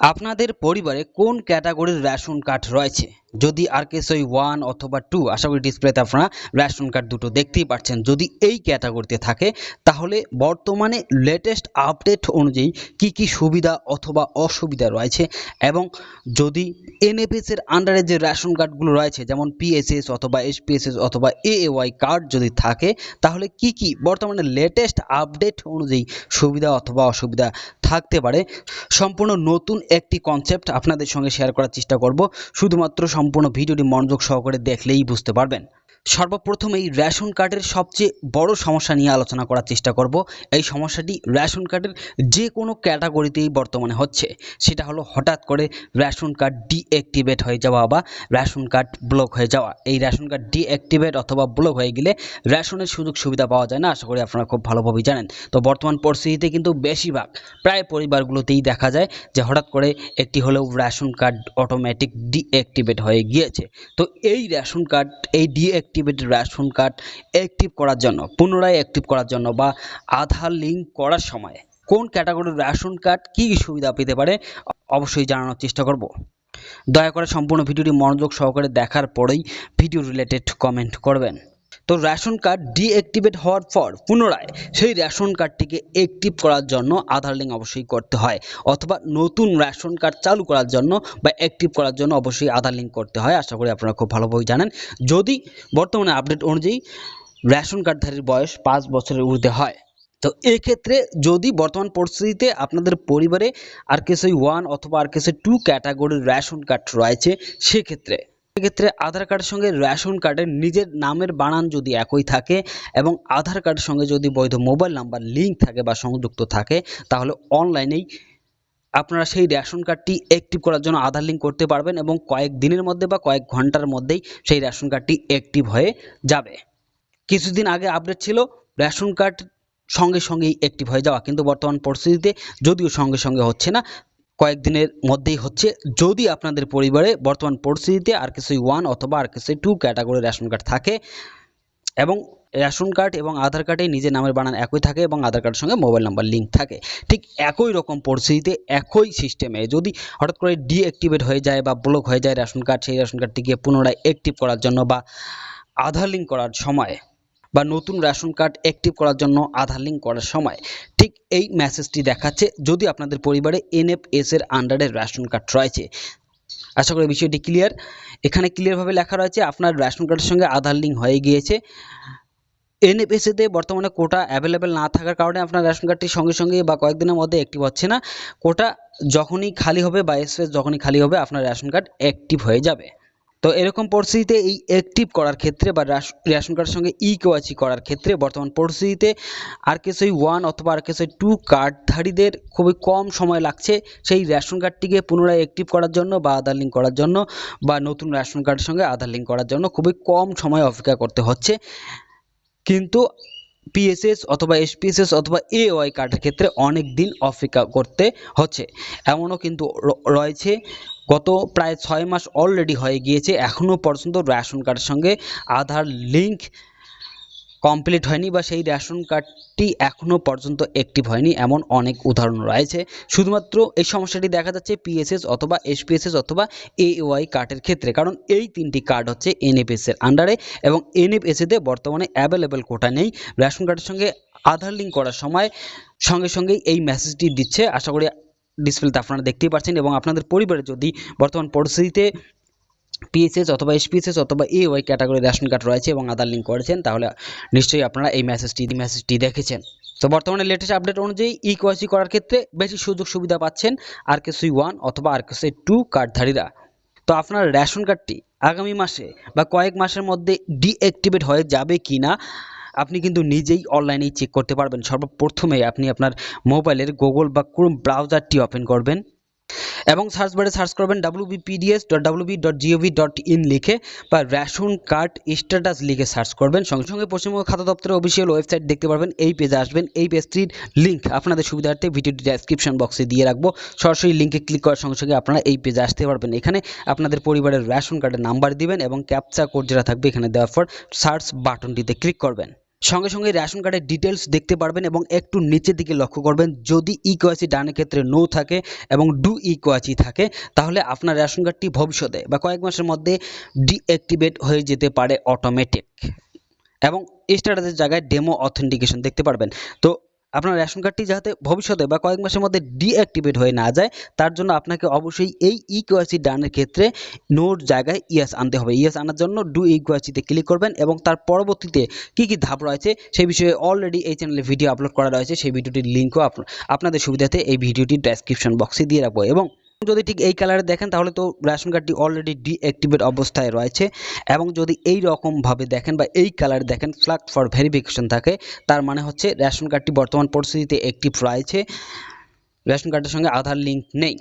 আপনাদের পরিবারে কোন ক্যাটাগরির রেশন কার্ড রয়েছে? যদি আর কেসই ওয়ান অথবা টু আশা করি ডিসপ্লেতে আপনারা রেশন কার্ড দুটো দেখতেই পাচ্ছেন যদি এই ক্যাটাগরিতে থাকে, তাহলে বর্তমানে লেটেস্ট আপডেট অনুযায়ী কি কি সুবিধা অথবা অসুবিধা রয়েছে এবং যদি এনএফএস এর আন্ডারে যে রেশন কার্ডগুলো রয়েছে, যেমন পিএসএস অথবা এসপিএসএস অথবা এএওয়াই কার্ড যদি থাকে, তাহলে কি কি বর্তমানে লেটেস্ট আপডেট অনুযায়ী সুবিধা অথবা অসুবিধা থাকতে পারে, সম্পূর্ণ নতুন একটি কনসেপ্ট আপনাদের সঙ্গে শেয়ার করার চেষ্টা করব। শুধুমাত্র সম্পূর্ণ ভিডিওটি মনোযোগ সহকারে দেখলেই বুঝতে পারবেন। সর্বপ্রথম এই রেশন কার্ডের সবচেয়ে বড় সমস্যা নিয়ে আলোচনা করার চেষ্টা করব। এই সমস্যাটি রেশন কার্ডের যে কোনো ক্যাটাগরিতেই বর্তমানে হচ্ছে। সেটা হলো হঠাৎ করে রেশন কার্ড ডিঅ্যাক্টিভেট হয়ে যাওয়া বা রেশন কার্ড ব্লক হয়ে যাওয়া। এই রেশন কার্ড ডিঅ্যাক্টিভেট অথবা ব্লক হয়ে গেলে রেশনের সুযোগ সুবিধা পাওয়া যায় না, আশা করি আপনারা খুব ভালোভাবেই জানেন। তো বর্তমান পরিস্থিতিতে কিন্তু বেশিরভাগ, প্রায় পরিবারগুলোতেই দেখা যায় যে হঠাৎ করে একটি হলেও রেশন কার্ড অটোমেটিক ডিঅ্যাক্টিভেট হয়ে গিয়েছে। তো এই রেশন কার্ড, এই ডিঅ্যাক্টিভেট রেশন কার্ড অ্যাক্টিভ করার জন্য, পুনরায় অ্যাক্টিভ করার জন্য বা আধার লিঙ্ক করার সময় কোন ক্যাটাগরির রেশন কার্ড কী কী সুবিধা পেতে পারে অবশ্যই জানানোর চেষ্টা করব। দয়া করে সম্পূর্ণ ভিডিওটি মনোযোগ সহকারে দেখার পরেই ভিডিও রিলেটেড কমেন্ট করবেন। তো রেশন কার্ড ডিঅ্যাক্টিভেট হওয়ার পর পুনরায় সেই রেশন কার্ডটিকে অ্যাক্টিভ করার জন্য আধার লিঙ্ক অবশ্যই করতে হয়। অথবা নতুন রেশন কার্ড চালু করার জন্য বা অ্যাক্টিভ করার জন্য অবশ্যই আধার লিঙ্ক করতে হয়। আশা করি আপনারা খুব ভালোভাবে জানেন। যদি বর্তমানে আপডেট অনুযায়ী রেশন কার্ডধারীর বয়স পাঁচ বছরের ঊর্ধ্বে হয়, তো এক্ষেত্রে যদি বর্তমান পরিস্থিতিতে আপনাদের পরিবারে আর কেসই ওয়ান অথবা আর কেসই টু ক্যাটাগরির রেশন কার্ড রয়েছে, সেক্ষেত্রে সেক্ষেত্রে আধার কার্ডের সঙ্গে রেশন কার্ডের নিজের নামের বানান যদি একই থাকে এবং আধার কার্ডের সঙ্গে যদি বৈধ মোবাইল নাম্বার, লিঙ্ক থাকে বা সংযুক্ত থাকে, তাহলে অনলাইনেই আপনারা সেই রেশন কার্ডটি অ্যাক্টিভ করার জন্য আধার লিঙ্ক করতে পারবেন এবং কয়েক দিনের মধ্যে বা কয়েক ঘণ্টার মধ্যেই সেই রেশন কার্ডটি অ্যাক্টিভ হয়ে যাবে। কিছুদিন আগে আপডেট ছিল, রেশন কার্ড সঙ্গে সঙ্গেই অ্যাক্টিভ হয়ে যাওয়া, কিন্তু বর্তমান পরিস্থিতিতে যদিও সঙ্গে সঙ্গে হচ্ছে না কয়েকদিনের মধ্যেই হচ্ছে, যদি আপনাদের পরিবারে বর্তমান পরিস্থিতিতে আর কিছুই ওয়ান অথবা আর কিছুই টু ক্যাটাগরি রেশন কার্ড থাকে এবং রেশন কার্ড এবং আধার কার্ডে নিজের নামের বানান একই থাকে এবং আধার কার্ডের সঙ্গে মোবাইল নাম্বার লিঙ্ক থাকে, ঠিক একই রকম পরিস্থিতিতে একই সিস্টেমে যদি হঠাৎ করে ডিঅ্যাক্টিভেট হয়ে যায় বা ব্লক হয়ে যায় রেশন কার্ড সেই রেশন কার্ডটিকে পুনরায় অ্যাক্টিভ করার জন্য বা আধার লিঙ্ক করার সময় বা নতুন রেশন কার্ড অ্যাক্টিভ করার জন্য আধার লিঙ্ক করার সময় ঠিক এই মেসেজটি দেখাচ্ছে যদি আপনাদের পরিবারে এনএফএস এর আন্ডারে রেশন কার্ড রয়েছে। আশা করি বিষয়টি ক্লিয়ার এখানে ক্লিয়ারভাবে লেখা রয়েছে আপনার রেশন কার্ডের সঙ্গে আধার লিঙ্ক হয়ে গিয়েছে। এনএফএসেতে বর্তমানে কোটা অ্যাভেলেবেল না থাকার কারণে আপনার রেশন কার্ডটি সঙ্গে সঙ্গে বা কয়েকদিনের মধ্যে অ্যাক্টিভ হচ্ছে না। কোটা যখনই খালি হবে বা স্পেস যখনই খালি হবে আপনার রেশন কার্ড অ্যাক্টিভ হয়ে যাবে। তো এরকম পরিস্থিতিতে এই অ্যাক্টিভ করার ক্ষেত্রে বা রেশন কার্ডের সঙ্গে ই কেওয়াইসি করার ক্ষেত্রে বর্তমান পরিস্থিতিতে আর কেসই ওয়ান অথবা আর কেসই টু কার্ডধারীদের খুবই কম সময় লাগছে সেই রেশন কার্ডটিকে পুনরায় অ্যাক্টিভ করার জন্য বা আধার লিঙ্ক করার জন্য বা নতুন রেশন কার্ডের সঙ্গে আধার লিঙ্ক করার জন্য খুবই কম সময় অপেক্ষা করতে হচ্ছে। কিন্তু পিএসএস অথবা এসপিএসএস অথবা এওয়াই কার্ডের ক্ষেত্রে অনেক দিন অপেক্ষা করতে হচ্ছে। এমনও কিন্তু রয়েছে গত প্রায় ছয় মাস অলরেডি হয়ে গিয়েছে, এখনও পর্যন্ত রেশন কার্ডের সঙ্গে আধার লিঙ্ক কমপ্লিট হয়নি বা সেই রেশন কার্ডটি এখনও পর্যন্ত অ্যাক্টিভ হয়নি এমন অনেক উদাহরণ রয়েছে। শুধুমাত্র এই সমস্যাটি দেখা যাচ্ছে পিএসএস অথবা এসপিএসএস অথবা এওয়াই কার্ডের ক্ষেত্রে, কারণ এই তিনটি কার্ড হচ্ছে এনএফএস এর আন্ডারে এবং এনএফএসেতে বর্তমানে অ্যাভেলেবেল কোটা নেই। রেশন কার্ডের সঙ্গে আধার লিঙ্ক করার সময় সঙ্গে সঙ্গেই এই মেসেজটি দিচ্ছে। আশা করি ডিসপ্লেতে আপনারা দেখতেই পাচ্ছেন এবং আপনাদের পরিবারে যদি বর্তমান পরিস্থিতিতে পিএসএস অথবা এসপিএসএস অথবা A Y category ration card রয়েছে এবং আধার লিঙ্ক করেছেন, তাহলে নিশ্চয়ই আপনারা এই মেসেজটি মেসেজটি দেখেছেন। তো বর্তমানে লেটেস্ট আপডেট অনুযায়ী ই কেওয়াইসি করার ক্ষেত্রে বেশি সুযোগ সুবিধা পাচ্ছেন আর কে কেসি ওয়ান অথবা আর কে কেসি টু কার্ডধারীরা তো আপনার রেশন কার্ডটি আগামী মাসে বা কয়েক মাসের মধ্যে ডিঅ্যাক্টিভেট হয়ে যাবে কি না আপনি কিন্তু নিজেই অনলাইনেই চেক করতে পারবেন। সর্বপ্রথমে আপনি আপনার মোবাইলের গুগল বা ক্রোম ব্রাউজারটি ওপেন করবেন এবং সার্চ বারে সার্চ করবেন WBPDS dot dot dot in লিখে বা রেশন কার্ড স্ট্যাটাস লিখে সার্চ করবেন। সঙ্গে সঙ্গে পশ্চিমবঙ্গ খাতা দপ্তরের অফিসিয়াল ওয়েবসাইট দেখতে পারবেন। এই পেজে আসবেন। এই পেজটির লিঙ্ক আপনাদের সুবিধার্থে ভিডিওটি ডেসক্রিপশন বক্সে দিয়ে রাখব। সরাসরি লিঙ্কে ক্লিক করার সঙ্গে সঙ্গে আপনারা এই পেজে আসতে পারবেন। এখানে আপনাদের পরিবারের রেশন কার্ডের নাম্বার দিবেন এবং ক্যাপচা কোড যেটা থাকবে এখানে দেওয়ার পর সার্চ বাটনটিতে ক্লিক করবেন। সঙ্গে সঙ্গে রেশন কার্ডের ডিটেলস দেখতে পারবেন এবং একটু নিচের দিকে লক্ষ্য করবেন, যদি ইকোয়াসি ডানের ক্ষেত্রে নো থাকে এবং ডু ইকোয়াসি থাকে, তাহলে আপনার রেশন কার্ডটি ভবিষ্যতে বা কয়েক মাসের মধ্যে ডিঅ্যাক্টিভেট হয়ে যেতে পারে অটোমেটিক এবং স্ট্যাটাসের জায়গায় ডেমো অথেন্টিকেশন দেখতে পারবেন। তো আপনার রেশন কার্ডটি যাতে ভবিষ্যতে বা কয়েক মাসের মধ্যে ডিঅ্যাক্টিভেট হয়ে না যায়, তার জন্য আপনাকে অবশ্যই এই ই কোয়াসি ডানের ক্ষেত্রে নোর জায়গায় ইয়াস আনতে হবে। ইয়াস আনার জন্য ডু ই কোয়াসিতে ক্লিক করবেন এবং তার পরবর্তীতে কি কি ধাপ রয়েছে সেই বিষয়ে অলরেডি এই চ্যানেলে ভিডিও আপলোড করা রয়েছে, সেই ভিডিওটির লিঙ্কও আপনাদের সুবিধাতে এই ভিডিওটি ডেসক্রিপশন বক্সে দিয়ে রাখব এবং যদি ঠিক এই কালারে দেখেন, তাহলে তো রেশন কার্ডটি অলরেডি ডিঅ্যাক্টিভেট অবস্থায় রয়েছে এবং যদি এই রকমভাবে দেখেন বা এই কালারে দেখেন ফ্ল্যাগ ফর ভেরিফিকেশন থাকে, তার মানে হচ্ছে রেশন কার্ডটি বর্তমান পরিস্থিতিতে অ্যাক্টিভ রয়েছে রেশন কার্ডের সঙ্গে আধার লিঙ্ক নেই।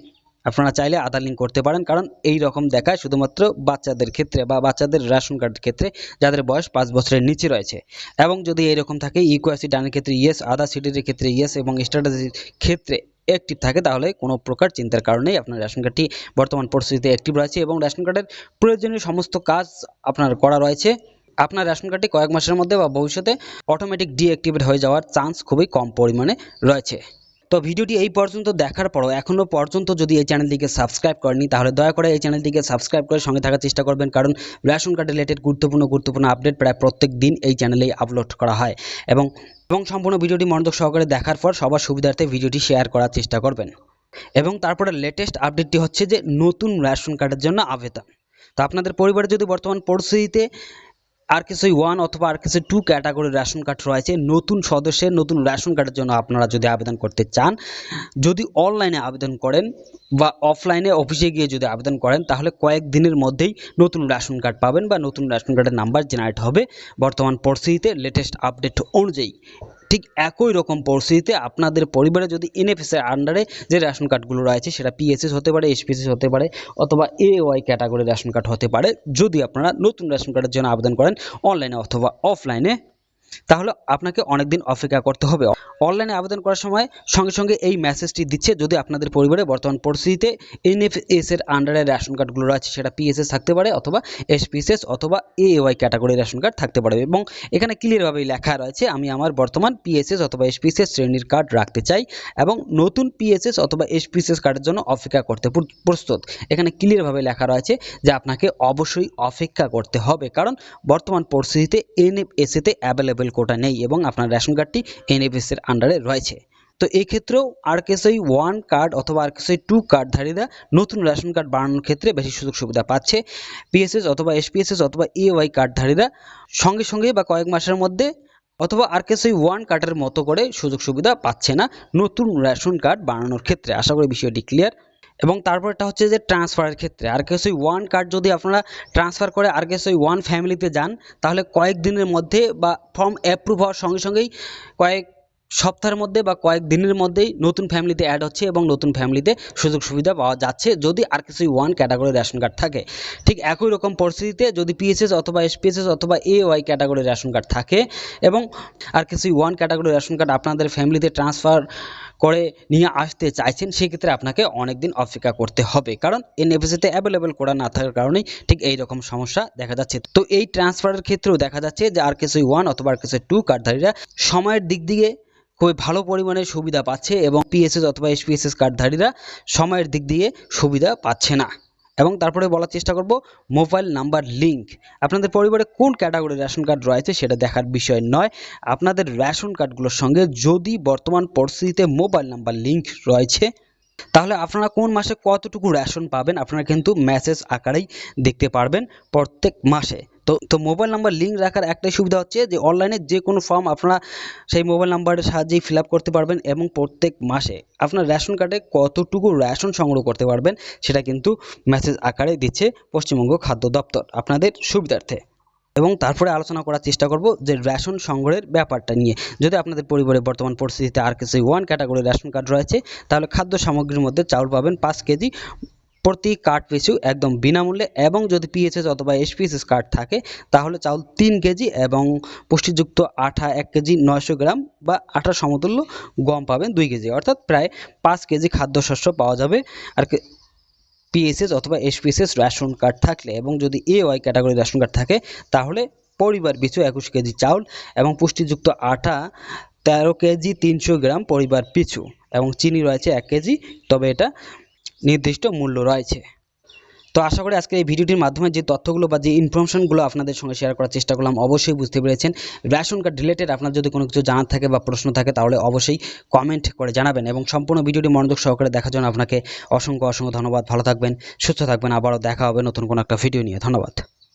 আপনারা চাইলে আধার লিঙ্ক করতে পারেন, কারণ এই রকম দেখায় শুধুমাত্র বাচ্চাদের ক্ষেত্রে বা বাচ্চাদের রেশন কার্ডের ক্ষেত্রে, যাদের বয়স পাঁচ বছরের নিচে রয়েছে। এবং যদি এরকম থাকে ইকুয়াসি ডানের ক্ষেত্রে ইয়েস আধার সিটির ক্ষেত্রে ইয়েস এবং স্ট্যাটাসের ক্ষেত্রে অ্যাক্টিভ থাকে, তাহলে কোনো প্রকার চিন্তার কারণেই আপনার রেশন কার্ডটি বর্তমান পরিস্থিতিতে অ্যাক্টিভ রয়েছে এবং রেশন কার্ডের প্রয়োজনীয় সমস্ত কাজ আপনার করা রয়েছে। আপনার রেশন কার্ডটি কয়েক মাসের মধ্যে বা ভবিষ্যতে অটোমেটিক ডিঅ্যাক্টিভেট হয়ে যাওয়ার চান্স খুবই কম পরিমাণে রয়েছে। তো ভিডিওটি এই পর্যন্ত দেখার পরও এখনও পর্যন্ত যদি এই চ্যানেলটিকে সাবস্ক্রাইব করেনি তাহলে দয়া করে এই চ্যানেলটিকে সাবস্ক্রাইব করে সঙ্গে থাকার চেষ্টা করবেন। কারণ রেশন কার্ড রিলেটেড গুরুত্বপূর্ণ গুরুত্বপূর্ণ আপডেট প্রায় প্রত্যেক দিন এই চ্যানেলেই আপলোড করা হয়। এবং এবং সম্পূর্ণ ভিডিওটি মনোযোগ সহকারে দেখার পর সবার সুবিধার্থে ভিডিওটি শেয়ার করার চেষ্টা করবেন। এবং তারপরে লেটেস্ট আপডেটটি হচ্ছে যে নতুন রেশন কার্ডের জন্য আবেদন। তো আপনাদের পরিবারে যদি বর্তমান পরিস্থিতিতে আর কিছু ওয়ান অথবা আর কিছু টু ক্যাটাগরির রেশন কার্ড রয়েছে। নতুন সদস্যের নতুন রেশন কার্ডের জন্য আপনারা যদি আবেদন করতে চান, যদি অনলাইনে আবেদন করেন বা অফলাইনে অফিসে গিয়ে যদি আবেদন করেন, তাহলে কয়েক দিনের মধ্যেই নতুন রেশন কার্ড পাবেন বা নতুন রেশন কার্ডের নাম্বার জেনারেট হবে। বর্তমান পরিস্থিতিতে লেটেস্ট আপডেট অনুযায়ী। ঠিক একই রকম পরিস্থিতিতে আপনাদের পরিবারে যদি এনএফএসের আন্ডারে যে রেশন কার্ডগুলো রয়েছে, সেটা পিএসএস হতে পারে এসপিএসএস হতে পারে, অথবা A Y category ration card হতে পারে, যদি আপনারা নতুন রেশন কার্ডের জন্য আবেদন করেন অনলাইনে অথবা অফলাইনে তাহলে আপনাকে অনেকদিন অপেক্ষা করতে হবে। অনলাইনে আবেদন করার সময় সঙ্গে সঙ্গে এই মেসেজটি দিচ্ছে। যদি আপনাদের পরিবারে বর্তমান পরিস্থিতিতে এনএফএস এর আন্ডারে রেশন কার্ডগুলো রয়েছে, সেটা পিএসএস থাকতে পারে অথবা এসপিএসএস অথবা A Y category ration card থাকতে পারে। এবং এখানে ক্লিয়ারভাবেই লেখা রয়েছে, আমি আমার বর্তমান পিএসএস অথবা এসপিএসএস শ্রেণির কার্ড রাখতে চাই এবং নতুন পিএসএস অথবা এসপিএসএস কার্ডের জন্য অপেক্ষা করতে প্রস্তুত। এখানে ক্লিয়ারভাবে লেখা রয়েছে যে আপনাকে অবশ্যই অপেক্ষা করতে হবে, কারণ বর্তমান পরিস্থিতিতে এনএফএসএতে অ্যাভেলেবেল কোটা নেই এবং আপনার রেশন কার্ডটি এনএফএসের আন্ডারে রয়েছে। তো এই ক্ষেত্রেও আরকেএসআই ওয়ান কার্ড অথবা আর আরকেএসআই টু কার্ডধারীরা নতুন রেশন কার্ড বানানোর ক্ষেত্রে বেশি সুযোগ সুবিধা পাচ্ছে। পিএসএস অথবা এসপিএসএস অথবা এওয়াই কার্ডধারীরা সঙ্গে সঙ্গে বা কয়েক মাসের মধ্যে অথবা আর আরকেএসআই ওয়ান কার্ডের মতো করে সুযোগ সুবিধা পাচ্ছে না নতুন রেশন কার্ড বানানোর ক্ষেত্রে। আশা করি বিষয়টি ক্লিয়ার এবং তারপরটা হচ্ছে যে ট্রান্সফারের ক্ষেত্রে। আর ওই ওয়ান কার্ড যদি আপনারা ট্রান্সফার করে আর ওই ওয়ান ফ্যামিলিতে যান, তাহলে কয়েক দিনের মধ্যে বা ফর্ম অ্যাপ্রুভ হওয়ার সঙ্গে সঙ্গেই কয়েক সপ্তাহের মধ্যে বা কয়েক দিনের মধ্যেই নতুন ফ্যামিলিতে অ্যাড হচ্ছে এবং নতুন ফ্যামিলিতে সুযোগ সুবিধা পাওয়া যাচ্ছে যদি আর কিছুই ওয়ান ক্যাটাগরি রেশন কার্ড থাকে। ঠিক একই রকম পরিস্থিতিতে যদি পিএসএস অথবা এসপিএসএস অথবা A Y category ration card থাকে এবং আর কিছুই ওয়ান ক্যাটাগরি রেশন কার্ড আপনাদের ফ্যামিলিতে ট্রান্সফার করে নিয়ে আসতে চাইছেন, সেক্ষেত্রে আপনাকে অনেক দিন অপেক্ষা করতে হবে। কারণ এন এনএফএসিতে অ্যাভেলেবেল করা না থাকার কারণেই ঠিক এই রকম সমস্যা দেখা যাচ্ছে। তো এই ট্রান্সফারের ক্ষেত্রেও দেখা যাচ্ছে যে আর কেসই ওয়ান অথবা আর কিছু টু কার্ডধারীরা সময়ের দিক দিয়ে খুবই ভালো পরিমাণে সুবিধা পাচ্ছে এবং পিএসএস অথবা এসপিএসএস কার্ডধারীরা সময়ের দিক দিয়ে সুবিধা পাচ্ছে না। এবং তারপরে বলার চেষ্টা করব মোবাইল নাম্বার লিঙ্ক আপনাদের পরিবারে কোন ক্যাটাগরির রেশন কার্ড রয়েছে সেটা দেখার বিষয় নয়। আপনাদের রেশন কার্ডগুলোর সঙ্গে যদি বর্তমান পরিস্থিতিতে মোবাইল নাম্বার লিঙ্ক রয়েছে, তাহলে আপনারা কোন মাসে কতটুকু রেশন পাবেন আপনারা কিন্তু মেসেজ আকারেই দেখতে পারবেন প্রত্যেক মাসে। তো তো মোবাইল নাম্বার লিঙ্ক রাখার একটাই সুবিধা হচ্ছে যে অনলাইনে যে কোনো ফর্ম আপনারা সেই মোবাইল নাম্বারের সাহায্যেই ফিল করতে পারবেন এবং প্রত্যেক মাসে আপনার রেশন কার্ডে কতটুকু রেশন সংগ্রহ করতে পারবেন সেটা কিন্তু মেসেজ আকারে দিচ্ছে পশ্চিমবঙ্গ খাদ্য দপ্তর আপনাদের সুবিধার্থে। এবং তারপরে আলোচনা করার চেষ্টা করব যে রেশন সংগ্রহের ব্যাপারটা নিয়ে। যদি আপনাদের পরিবারে বর্তমান পরিস্থিতিতে আর কিছু ওয়ান ক্যাটাগরি রেশন কার্ড রয়েছে, তাহলে খাদ্য সামগ্রীর মধ্যে চাউল পাবেন পাঁচ কেজি প্রতি কার্ড পিছু একদম বিনামূল্যে এবং যদি পিএসএস অথবা এসপিএসএস কার্ড থাকে, তাহলে চাউল তিন কেজি এবং পুষ্টিযুক্ত আঠা এক কেজি নয়শো গ্রাম বা আঠা সমতুল্য গম পাবেন দুই কেজি। অর্থাৎ প্রায় পাঁচ কেজি খাদ্যশস্য পাওয়া যাবে। আর পিএসএস অথবা এসপিএসএস রেশন কার্ড থাকলে এবং যদি A Y category ration card থাকে, তাহলে পরিবার পিছু একুশ কেজি চাউল এবং পুষ্টিযুক্ত আটা তেরো কেজি তিনশো গ্রাম পরিবার পিছু এবং চিনি রয়েছে এক কেজি। তবে এটা নির্দিষ্ট মূল্য রয়েছে। তো আশা করি আজকে এই ভিডিওটির মাধ্যমে যে তথ্যগুলো বা যে ইনফরমেশনগুলো আপনাদের সঙ্গে শেয়ার করার চেষ্টা করলাম, অবশ্যই বুঝতে পেরেছেন। রেশন কার্ড রিলেটেড আপনার যদি কোনো কিছু জানার থাকে বা প্রশ্ন থাকে, তাহলে অবশ্যই কমেন্ট করে জানাবেন এবং সম্পূর্ণ ভিডিওটি মনোযোগ সহকারে দেখার জন্য আপনাকে অসংখ্য অসংখ্য ধন্যবাদ। ভালো থাকবেন, সুস্থ থাকবেন। আবারও দেখা হবে নতুন কোনো একটা ভিডিও নিয়ে। ধন্যবাদ।